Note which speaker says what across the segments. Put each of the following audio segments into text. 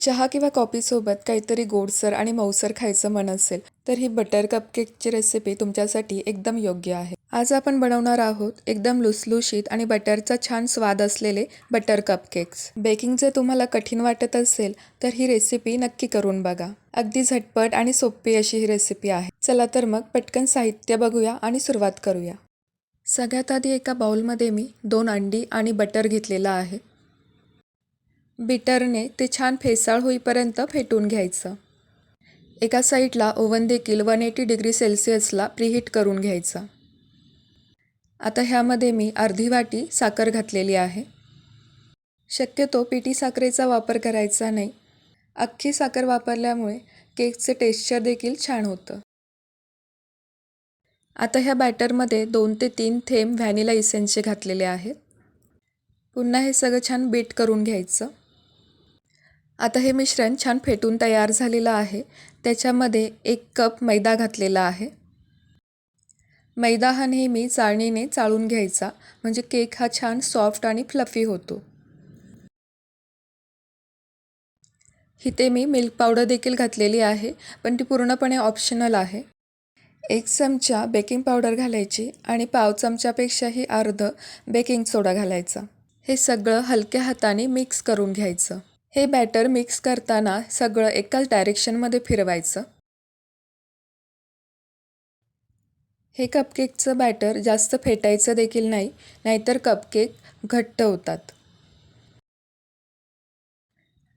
Speaker 1: चहा किंवा कॉफीसोबत काहीतरी गोडसर आणि मऊसर खायचं मन असेल तर ही बटर कपकेकची रेसिपी तुमच्यासाठी एकदम योग्य आहे. आज आपण बनवणार आहोत एकदम लुसलुशीत आणि बटरचा छान स्वाद असलेले बटर कपकेक्स बेकिंग जर तुम्हाला कठीण वाटत असेल तर ही रेसिपी नक्की करून बघा. अगदी झटपट आणि सोपी अशी ही रेसिपी आहे. चला तर मग पटकन साहित्य बघूया आणि सुरुवात करूया. सगळ्यात आधी एका बाउलमध्ये मी दोन अंडी आणि बटर घेतलेलं आहे. बीटरने ते छान फेसाळ होईपर्यंत फेटून घ्यायचं. एका साईडला ओव्हन देखील वन एटी डिग्री सेल्सिअसला प्रीहीट करून घ्यायचा. आता ह्यामध्ये मी अर्धी वाटी साखर घातलेली आहे. शक्यतो पिटी साखरेचा वापर करायचा नाही. अख्खी साखर वापरल्यामुळे केकचे टेक्स्चर देखील छान होतं. आता ह्या बॅटरमध्ये दोन ते तीन थेंब व्हॅनिला इसेन्सचे घातलेले आहेत. पुन्हा हे सगळं छान बीट करून घ्यायचं. आता हे मिश्रण छान फेटून तयार झालेलं आहे. त्याच्यामध्ये एक कप मैदा घातलेला आहे. मैदा हा नेहमी चाळणीने चाळून घ्यायचा म्हणजे केक हा छान सॉफ्ट आणि फ्लफी होतो. इथे मी मिल्क पावडर देखील घातलेली आहे पण ती पूर्णपणे ऑप्शनल आहे. एक चमचा बेकिंग पावडर घालायची आणि पाव चमच्यापेक्षाही अर्ध बेकिंग सोडा घालायचा. हे सगळं हलक्या हाताने मिक्स करून घ्यायचं. हे बॅटर मिक्स करताना सगळं एकाच डायरेक्शनमध्ये फिरवायचं. हे कपकेकचं बॅटर जास्त फेटायचं देखील नाही नाहीतर कपकेक घट्ट होतात.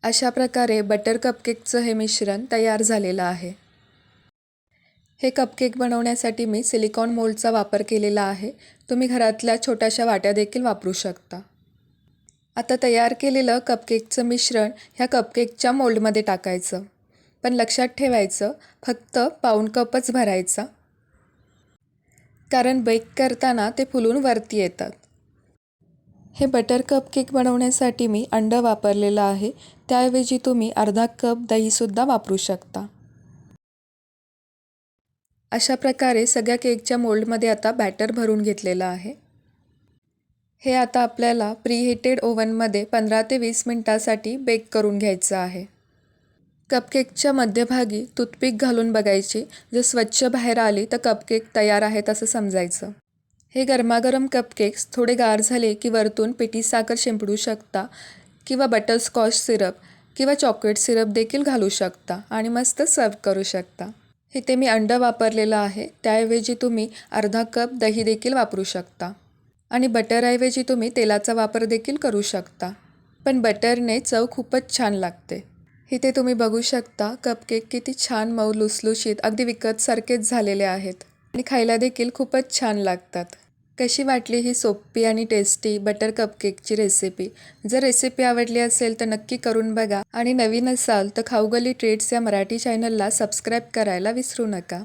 Speaker 1: अशा प्रकारे बटर कपकेकचं हे मिश्रण तयार झालेलं आहे. हे कपकेक बनवण्यासाठी मी सिलिकॉन मोल्डचा वापर केलेला आहे. तुम्ही घरातल्या छोट्याशा वाट्या देखील वापरू शकता. आता तयार केलेलं कपकेकचं मिश्रण ह्या कपकेकच्या मोल्डमध्ये टाकायचं. पण लक्षात ठेवायचं फक्त पाऊण कपच भरायचा. कारण बेक करताना ते फुलून वरती येतात. हे बटर कपकेक बनवण्यासाठी मी अंडं वापरलेलं आहे. त्याऐवजी तुम्ही अर्धा कप दहीसुद्धा वापरू शकता. अशा प्रकारे सगळ्या केकच्या मोल्डमध्ये आता बॅटर भरून घेतलेलं आहे. हे आता आपल्याला प्रीहिटेड ओव्हनमध्ये पंधरा ते वीस मिनटासाठी बेक करून घ्यायचं आहे. कपकेकच्या मध्यभागी टूथपिक घालून बघायची. जर स्वच्छ बाहेर आली तर कपकेक तयार आहेत असं समजायचं. हे गरमागरम कपकेक्स थोडे गार झाले की वरतून पिठी साखर शिंपडू शकता किंवा बटरस्कॉच सिरप किंवा चॉकलेट सिरप देखील घालू शकता आणि मस्त सर्व करू शकता. इथे मी अंड वापरलेलं आहे. त्याऐवजी तुम्ही अर्धा कप दही देखील वापरू शकता. आणि बटरऐवजी तुम्ही तेलाचा वापर देखील करू शकता. पण बटरने चव खूपच छान लागते. इथे तुम्ही बघू शकता कपकेक किती छान मऊ लुसलुशीत अगदी विकतसारखेच झालेले आहेत. आणि खायला देखील खूपच छान लागतात. कशी वाटली ही सोपी आणि टेस्टी बटर कपकेकची रेसिपी जर रेसिपी आवडली असेल तर नक्की करून बघा. आणि नवीन असाल तर खाऊगली ट्रेड्स या मराठी चॅनलला सबस्क्राईब करायला विसरू नका.